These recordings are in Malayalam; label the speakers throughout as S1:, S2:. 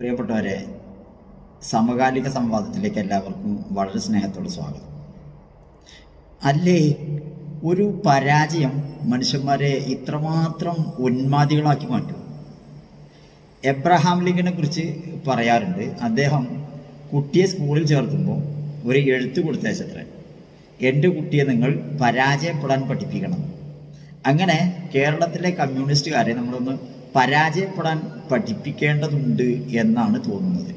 S1: പ്രിയപ്പെട്ടവരെ സമകാലിക സംവാദത്തിലേക്ക് എല്ലാവർക്കും വളരെ സ്നേഹത്തോടെ സ്വാഗതം. അല്ലേ ഒരു പരാജയം മനുഷ്യന്മാരെ ഇത്രമാത്രം ഉന്മാദികളാക്കി മാറ്റും. എബ്രഹാം ലിങ്കനെ കുറിച്ച് പറയാറുണ്ട് അദ്ദേഹം കുട്ടിയെ സ്കൂളിൽ ചേർത്തുമ്പോൾ ഒരു എഴുത്ത് കൊടുത്തയച്ചത്രേ എന്റെ കുട്ടിയെ നിങ്ങൾ പരാജയപ്പെടാൻ പഠിപ്പിക്കണം. അങ്ങനെ കേരളത്തിലെ കമ്മ്യൂണിസ്റ്റുകാരെ നമ്മളൊന്ന് പരാജയപ്പെടാൻ പഠിപ്പിക്കേണ്ടതുണ്ട് എന്നാണ് തോന്നുന്നത്.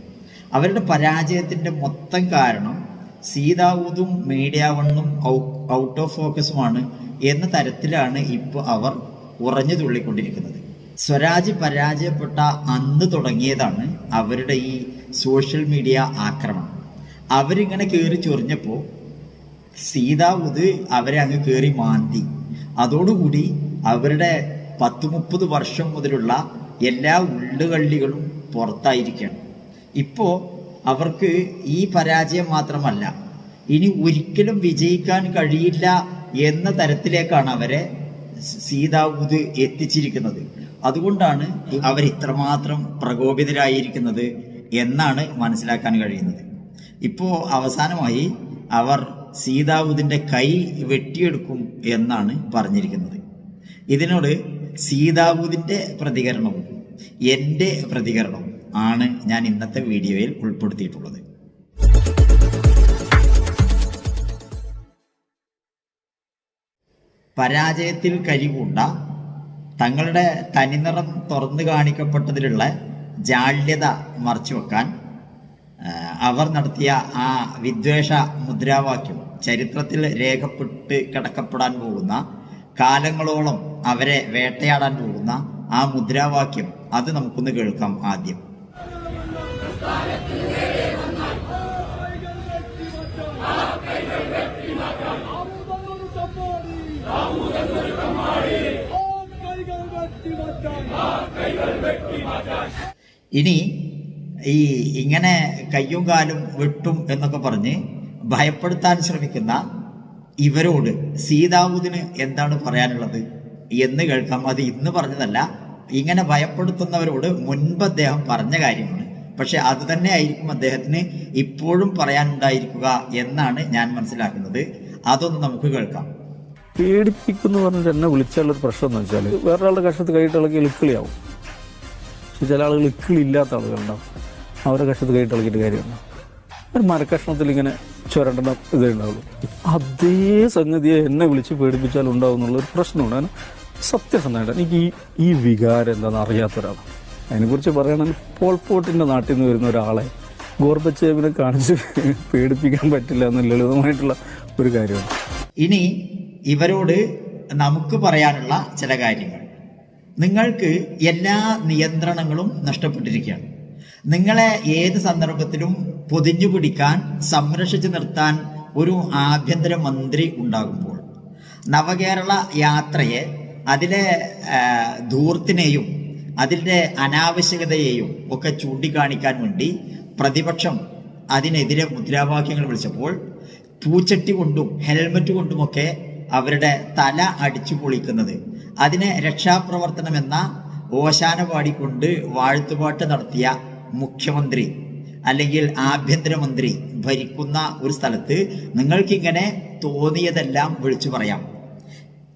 S1: അവരുടെ പരാജയത്തിന്റെ മൊത്തം കാരണം സീതാവൂതും മീഡിയ വണ്ണും ഔട്ട് ഓഫ് ഫോക്കസുമാണ് എന്ന തരത്തിലാണ് ഇപ്പോൾ അവർ ഉറഞ്ഞു തുള്ളിക്കൊണ്ടിരിക്കുന്നത്. സ്വരാജ് പരാജയപ്പെട്ട അന്ന് തുടങ്ങിയതാണ് അവരുടെ ഈ സോഷ്യൽ മീഡിയ ആക്രമണം. അവരിങ്ങനെ കയറി ചൊറിഞ്ഞപ്പോൾ സീതാവൂത് അവരെ അങ്ങ് കയറി മാന്തി. അതോടുകൂടി അവരുടെ പത്ത് മുപ്പത് വർഷം മുതലുള്ള എല്ലാ ഉള്ളുകള്ളികളും പുറത്തായിരിക്കണം. ഇപ്പോൾ അവർക്ക് ഈ പരാജയം മാത്രമല്ല ഇനി ഒരിക്കലും വിജയിക്കാൻ കഴിയില്ല എന്ന തരത്തിലേക്കാണ് അവരെ സീതാവൂത് എത്തിച്ചിരിക്കുന്നത്. അതുകൊണ്ടാണ് അവർ ഇത്രമാത്രം പ്രകോപിതരായിരിക്കുന്നത് എന്നാണ് മനസ്സിലാക്കാൻ കഴിയുന്നത്. ഇപ്പോൾ അവസാനമായി അവർ സീതാവൂതിന്റെ കൈ വെട്ടിയെടുക്കും എന്നാണ് പറഞ്ഞിരിക്കുന്നത്. ഇതിനോട് സീതാവുതിന്റെ പ്രതികരണവും എന്റെ പ്രതികരണവും ആണ് ഞാൻ ഇന്നത്തെ വീഡിയോയിൽ ഉൾപ്പെടുത്തിയിട്ടുള്ളത്. പരാജയത്തിൽ കഴിവുണ്ട തങ്ങളുടെ തനിനിറം തുറന്നു കാണിക്കപ്പെട്ടതിലുള്ള ജാള്യത മറച്ചുവെക്കാൻ അവർ നടത്തിയ ആ വിദ്വേഷ മുദ്രാവാക്യം ചരിത്രത്തിൽ രേഖപ്പെട്ട് കിടക്കപ്പെടാൻ പോകുന്ന കാലങ്ങളോളം അവരെ വേട്ടയാടാൻ പോകുന്ന ആ മുദ്രാവാക്യം അത് നമുക്കൊന്ന് കേൾക്കാം ആദ്യം. ഇനി ഈ ഇങ്ങനെ കയ്യും കാലും വെട്ടും എന്നൊക്കെ പറഞ്ഞ് ഭയപ്പെടുത്താൻ ശ്രമിക്കുന്ന ഇവരോട് സീതാവുദിന് എന്താണ് പറയാനുള്ളത്? എന്ന് കേൾക്കാം. അത് ഇന്ന് പറഞ്ഞതല്ല. ഇങ്ങനെ ഭയപ്പെടുത്തുന്നവരോട് മുൻപ് അദ്ദേഹം പറഞ്ഞ കാര്യമാണ്. പക്ഷെ അത് തന്നെ ആയിരിക്കും അദ്ദേഹത്തിന് ഇപ്പോഴും പറയാനുണ്ടായിരിക്കുക എന്നാണ് ഞാൻ മനസ്സിലാക്കുന്നത്. അതൊന്ന് നമുക്ക് കേൾക്കാം.
S2: പേടിപ്പിക്കുന്നു പറഞ്ഞിട്ട് എന്നെ വിളിച്ചാലൊരു പ്രശ്നം എന്ന് വെച്ചാൽ വേറൊരാളുടെ കഷത്ത് കൈയിട്ടിളക്കി ഇളുക്കിളിയാവും പക്ഷെ ചില ആളുകൾ ഇക്കിളില്ലാത്ത ആളുകളുണ്ടാവും. അവരുടെ കഷത്ത് കൈയിട്ടിളക്കിയിട്ട് കാര്യമുണ്ടാവും ഒരു മരക്കഷ്ണത്തിൽ ഇങ്ങനെ ചുരണ്ടണ ഇതേ ഉണ്ടാവുള്ളൂ. അതേ സംഗതിയെ എന്നെ വിളിച്ച് പേടിപ്പിച്ചാൽ ഉണ്ടാവും എന്നുള്ളൊരു പ്രശ്നമുണ്ട്. കാരണം സത്യസന്ധമായിട്ട് എനിക്ക് ഈ ഈ വികാരം എന്താണെന്ന് അറിയാത്ത ഒരാളാണ് അതിനെക്കുറിച്ച് പറയുകയാണെങ്കിൽ പോൾപോട്ടിന്റെ നാട്ടിൽ നിന്ന് വരുന്ന ഒരാളെ ഗോർബച്ചേവിനെ കാണിച്ച് പേടിപ്പിക്കാൻ പറ്റില്ല എന്ന ലളിതമായിട്ടുള്ള ഒരു കാര്യമാണ്.
S1: ഇനി ഇവരോട് നമുക്ക് പറയാനുള്ള ചില കാര്യങ്ങൾ. നിങ്ങൾക്ക് എല്ലാ നിയന്ത്രണങ്ങളും നഷ്ടപ്പെട്ടിരിക്കുകയാണ്. നിങ്ങളെ ഏത് സന്ദർഭത്തിലും പൊതിഞ്ഞു പിടിക്കാൻ സംരക്ഷിച്ചു നിർത്താൻ ഒരു ആഭ്യന്തര മന്ത്രി ഉണ്ടാകുമ്പോൾ നവകേരള യാത്രയെ അതിലെ ധൂർത്തിനെയും അതിന്റെ അനാവശ്യകതയെയും ഒക്കെ ചൂണ്ടിക്കാണിക്കാൻ വേണ്ടി പ്രതിപക്ഷം അതിനെതിരെ മുദ്രാവാക്യങ്ങൾ വിളിച്ചപ്പോൾ പൂച്ചട്ടി കൊണ്ടും ഹെൽമറ്റ് കൊണ്ടുമൊക്കെ അവരുടെ തല അടിച്ചു പൊളിക്കുന്നത്. അതിനെ രക്ഷാപ്രവർത്തനം എന്ന ഓശാന പാടിക്കൊണ്ട് വാഴ്ത്തുപാട്ട് നടത്തിയ മുഖ്യമന്ത്രി അല്ലെങ്കിൽ ആഭ്യന്തരമന്ത്രി ഭരിക്കുന്ന ഒരു സ്ഥലത്ത് നിങ്ങൾക്കിങ്ങനെ തോന്നിയതെല്ലാം വിളിച്ചു പറയാം.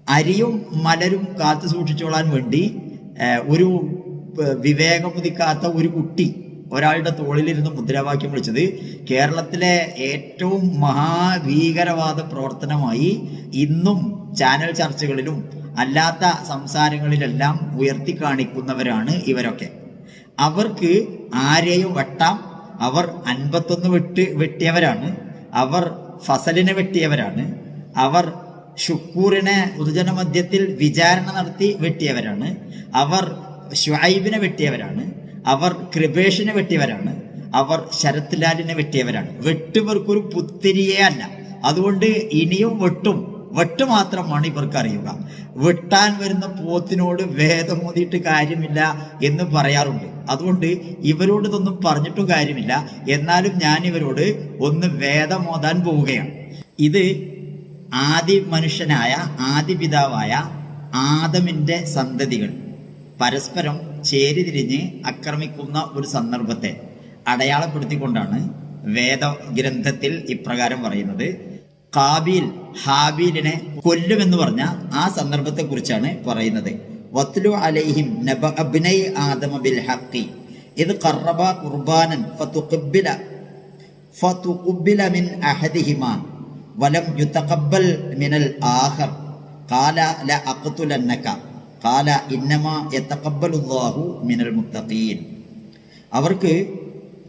S1: അരിയും മലരും കാത്തു സൂക്ഷിച്ചോളാൻ വേണ്ടി ഒരു വിവേകമുതിക്കാത്ത ഒരു കുട്ടി ഒരാളുടെ തോളിലിരുന്ന് മുദ്രാവാക്യം വിളിച്ചത് കേരളത്തിലെ ഏറ്റവും മഹാഭീകരവാദ പ്രവർത്തനമായി ഇന്നും ചാനൽ ചർച്ചകളിലും അല്ലാത്ത സംസാരങ്ങളിലെല്ലാം ഉയർത്തി കാണിക്കുന്നവരാണ് ഇവരൊക്കെ. അവർക്ക് ആരെയും വെട്ടാം. അവർ അൻപത്തൊന്ന് വെട്ട് വെട്ടിയവരാണ്. അവർ ഫസലിനെ വെട്ടിയവരാണ്. അവർ ഷുക്കൂറിനെ പൊതുജന മധ്യത്തിൽ വിചാരണ നടത്തി വെട്ടിയവരാണ്. അവർ ഷായിബിനെ വെട്ടിയവരാണ്. അവർ കൃപേഷിനെ വെട്ടിയവരാണ്. അവർ ശരത് ലാലിനെ വെട്ടിയവരാണ് വെട്ടുവർക്കൊരു പുത്തിരിയേ അല്ല. അതുകൊണ്ട് ഇനിയും വെട്ടും. വെട്ട് മാത്രമാണ് ഇവർക്ക് അറിയുക. വെട്ടാൻ വരുന്ന പോത്തിനോട് വേദം ഓതിയിട്ട് കാര്യമില്ല എന്ന് പറയാറുണ്ട്. അതുകൊണ്ട് ഇവരോട് ഇതൊന്നും പറഞ്ഞിട്ടും കാര്യമില്ല. എന്നാലും ഞാൻ ഇവരോട് ഒന്ന് വേദം ഓതാൻ പോവുകയാണ്. ഇത് ആദി മനുഷ്യനായ ആദി പിതാവായ ആദമിന്റെ സന്തതികൾ പരസ്പരം ചേരിതിരിഞ്ഞ് ആക്രമിക്കുന്ന ഒരു സന്ദർഭത്തെ അടയാളപ്പെടുത്തിക്കൊണ്ടാണ് വേദഗ്രന്ഥത്തിൽ ഇപ്രകാരം പറയുന്നത്. കാബീൽ ഹാബീലിനെ കൊല്ലുമെന്ന് പറഞ്ഞ ആ സന്ദർഭത്തെ കുറിച്ചാണ് പറയുന്നത്. വത്ലു അലൈഹിം നബ അബ്നൈ ആദമ ബിൽ ഫതുഖബ്ബില ഫതുഖബ്ബില മിൻ വലം യുതഖബ്ബൽ മിനൽ ആഖർ. ഖാല ഖാല യതഖബ്ബലുല്ലാഹു മിനൽ അവർക്ക്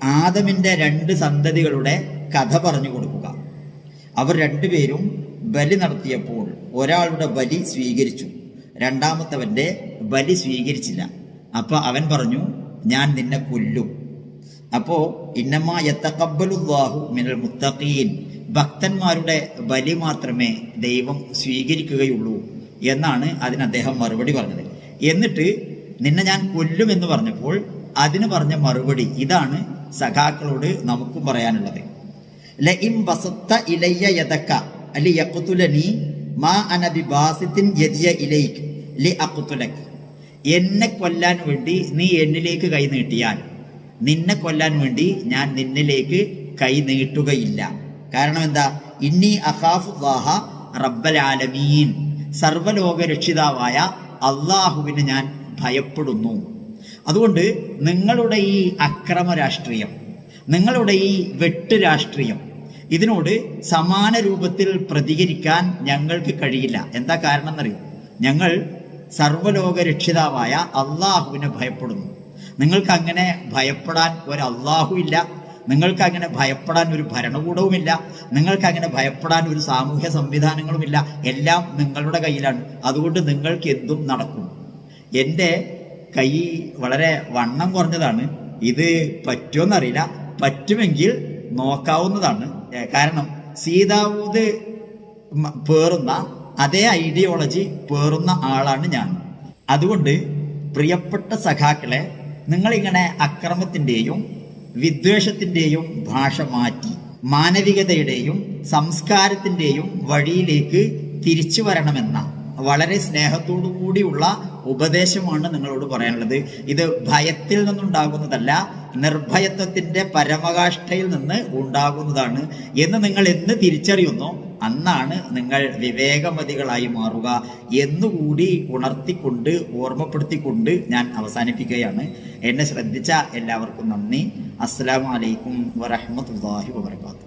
S1: ആദമിന്റെ രണ്ട് സന്തതികളുടെ കഥ പറഞ്ഞു കൊടുക്കുക. അവർ രണ്ടുപേരും ബലി നടത്തിയപ്പോൾ ഒരാളുടെ ബലി സ്വീകരിച്ചു. രണ്ടാമത്തവന്റെ ബലി സ്വീകരിച്ചില്ല. അപ്പൊ അവൻ പറഞ്ഞു ഞാൻ നിന്നെ കൊല്ലും. അപ്പോ ഇന്നമ്മ യത്തക്കബലുല്ലാഹു മിനൽ മുത്തഖീൻ. ഭക്തന്മാരുടെ ബലി മാത്രമേ ദൈവം സ്വീകരിക്കുകയുള്ളൂ എന്നാണ് അതിന് അദ്ദേഹം മറുപടി പറഞ്ഞത്. എന്നിട്ട് നിന്നെ ഞാൻ കൊല്ലും എന്ന് പറഞ്ഞപ്പോൾ അതിന് പറഞ്ഞ മറുപടി ഇതാണ് സഖാക്കളോട് നമുക്കും പറയാനുള്ളത്. മാ അന യദിയ ഇലൈക്. എന്നെ കൊല്ലാൻ വേണ്ടി നീ എന്നിലേക്ക് കൈ നീട്ടിയാൽ. നിന്നെ കൊല്ലാൻ വേണ്ടി ഞാൻ നിന്നിലേക്ക് കൈ നീട്ടുകയില്ല. കാരണം എന്താ? ഇന്നി അഖാഫുല്ലാഹ റബ്ബൽ ആലമീൻ. സർവലോക രക്ഷിതാവായ അള്ളാഹുവിനെ ഞാൻ ഭയപ്പെടുന്നു. അതുകൊണ്ട് നിങ്ങളുടെ ഈ അക്രമ രാഷ്ട്രീയം നിങ്ങളുടെ ഈ വെട്ട് രാഷ്ട്രീയം ഇതിനോട് സമാന രൂപത്തിൽ പ്രതികരിക്കാൻ ഞങ്ങൾക്ക് കഴിയില്ല. എന്താ കാരണം എന്നറിയോ ഞങ്ങൾ സർവലോക രക്ഷിതാവായ അള്ളാഹുവിനെ ഭയപ്പെടുന്നു. നിങ്ങൾക്ക് അങ്ങനെ ഭയപ്പെടാൻ ഒരു അള്ളാഹു ഇല്ല. നിങ്ങൾക്ക് അങ്ങനെ ഭയപ്പെടാൻ ഒരു ഭരണകൂടവുമില്ല. നിങ്ങൾക്ക് അങ്ങനെ ഭയപ്പെടാൻ ഒരു സാമൂഹ്യ സംവിധാനങ്ങളുമില്ല. എല്ലാം നിങ്ങളുടെ കയ്യിലാണ്. അതുകൊണ്ട് നിങ്ങൾക്ക് എന്തും നടക്കും. എന്റെ കൈ വളരെ വണ്ണം കുറഞ്ഞതാണ്. ഇത് പറ്റുമെന്നറിയില്ല. പറ്റുമെങ്കിൽ നോക്കാവുന്നതാണ്. കാരണം സീതാവൂത് പേറുന്ന അതേ ഐഡിയോളജി പേറുന്ന ആളാണ് ഞാൻ. അതുകൊണ്ട് പ്രിയപ്പെട്ട സഖാക്കളെ നിങ്ങളിങ്ങനെ അക്രമത്തിന്റെയും വിദ്വേഷത്തിന്റെയും ഭാഷ മാറ്റി മാനവികതയുടെയും സംസ്കാരത്തിന്റെയും വഴിയിലേക്ക് തിരിച്ചു വരണമെന്ന വളരെ സ്നേഹത്തോടു കൂടിയുള്ള ഉപദേശമാണ് നിങ്ങളോട് പറയാനുള്ളത്. ഇത് ഭയത്തിൽ നിന്നുണ്ടാകുന്നതല്ല നിർഭയത്വത്തിന്റെ പരമകാഷ്ഠയിൽ നിന്ന് ഉണ്ടാകുന്നതാണ് എന്ന് നിങ്ങൾ എന്ന് തിരിച്ചറിയുന്നു. അന്നാണ് നിങ്ങൾ വിവേകമതികളായി മാറുക എന്നുകൂടി ഉണർത്തിക്കൊണ്ട് ഓർമ്മപ്പെടുത്തിക്കൊണ്ട് ഞാൻ അവസാനിപ്പിക്കുകയാണ്. എന്നെ ശ്രദ്ധിച്ച എല്ലാവർക്കും നന്ദി. അസ്സലാമു അലൈക്കും വറഹ്മത്തുള്ളാഹി വബർക്കാത്തു